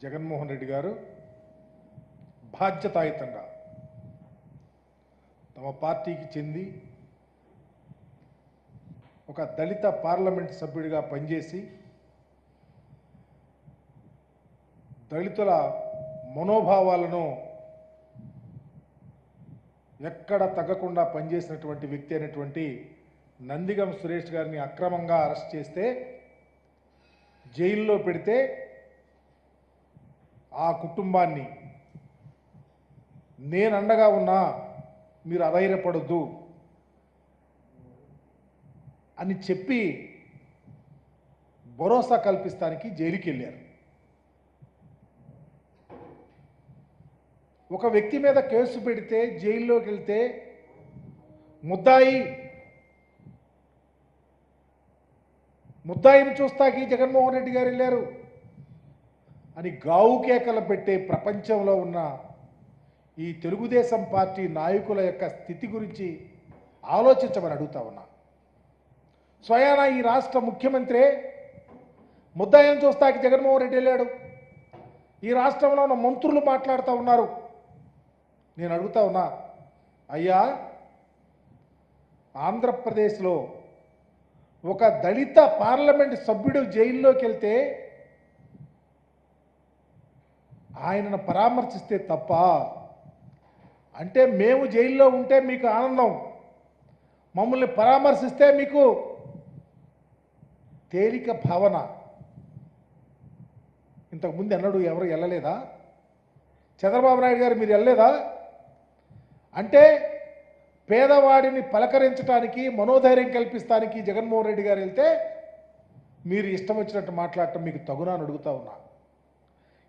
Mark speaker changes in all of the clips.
Speaker 1: జగన్మోహన్ రెడ్డి గారు బాధ్యతాయుతంగా తమ పార్టీకి చెంది ఒక దళిత పార్లమెంట్ సభ్యుడిగా పనిచేసి దళితుల మనోభావాలను ఎక్కడ తగ్గకుండా పనిచేసినటువంటి వ్యక్తి అయినటువంటి నందిగం సురేష్ గారిని అక్రమంగా అరెస్ట్ చేస్తే జైల్లో పెడితే ఆ కుటుంబాన్ని నేను అండగా ఉన్నా మీరు అధైర్యపడద్దు అని చెప్పి భరోసా కల్పిస్తానికి జైలుకి వెళ్ళారు ఒక వ్యక్తి మీద కేసు పెడితే జైల్లోకి వెళ్తే ముద్దాయి ముద్దాయిని చూస్తాకి జగన్మోహన్ రెడ్డి గారు వెళ్ళారు. అని గావు కేకలు పెట్టే ప్రపంచంలో ఉన్న ఈ తెలుగుదేశం పార్టీ నాయకుల యొక్క స్థితి గురించి ఆలోచించమని అడుగుతా ఉన్నా. స్వయాన ఈ రాష్ట్ర ముఖ్యమంత్రి ముద్దాయం చూస్తాకి జగన్మోహన్ రెడ్డి వెళ్ళాడు. ఈ రాష్ట్రంలో ఉన్న మంత్రులు మాట్లాడుతూ ఉన్నారు. నేను అడుగుతా ఉన్నా అయ్యా ఆంధ్రప్రదేశ్లో ఒక దళిత పార్లమెంట్ సభ్యుడు జైల్లోకి వెళ్తే ఆయనను పరామర్శిస్తే తప్ప అంటే మేము జైల్లో ఉంటే మీకు ఆనందం. మమ్మల్ని పరామర్శిస్తే మీకు తేలిక భావన. ఇంతకుముందు ఎన్నడూ ఎవరు వెళ్ళలేదా చంద్రబాబు నాయుడు గారు మీరు వెళ్ళలేదా అంటే పేదవాడిని పలకరించడానికి మనోధైర్యం కల్పిస్తానికి జగన్మోహన్ రెడ్డి గారు వెళ్తే మీరు ఇష్టం వచ్చినట్టు మాట్లాడటం మీకు తగునా అని అడుగుతా ఉన్నా.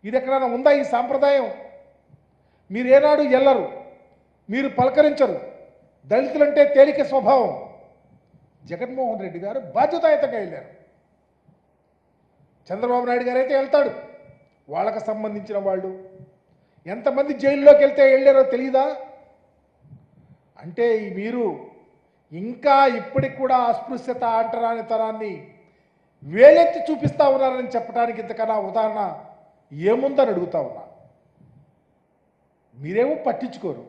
Speaker 1: ఇది ఎక్కడైనా ఉందా ఈ సాంప్రదాయం? మీరు ఏనాడు ఎల్లరు మీరు పలకరించరు. దళితులంటే తేలిక స్వభావం. జగన్మోహన్ రెడ్డి గారు బాధ్యతాయుతంగా వెళ్ళారు. చంద్రబాబు నాయుడు గారు అయితే వెళ్తాడు. వాళ్ళకు సంబంధించిన వాళ్ళు. ఎంతమంది జైల్లోకి వెళ్తే వెళ్ళారో తెలియదా అంటే మీరు ఇంకా ఇప్పటికి కూడా అస్పృశ్యత అంటరానితనాన్ని వేలెత్తి చూపిస్తా ఉన్నారని చెప్పడానికి ఇంతకన్నా ఉదాహరణ ఏముందని అడుగుతా ఉన్నా. మీరేమో పట్టించుకోరు.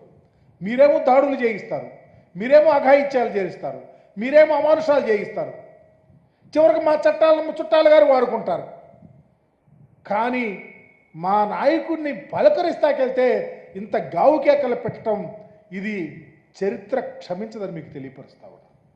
Speaker 1: మీరేమో దాడులు చేయిస్తారు. మీరేమో అఘాయిత్యాలు చేయిస్తారు. మీరేమో అమానుషాలు చేయిస్తారు. చివరికి మా చట్టాలను చుట్టాలు గారు వాడుకుంటారు. కానీ మా నాయకుడిని పలకరిస్తాకెళ్తే ఇంత గావుకేకలు పెట్టడం ఇది చరిత్ర క్షమించదని మీకు తెలియపరుస్తా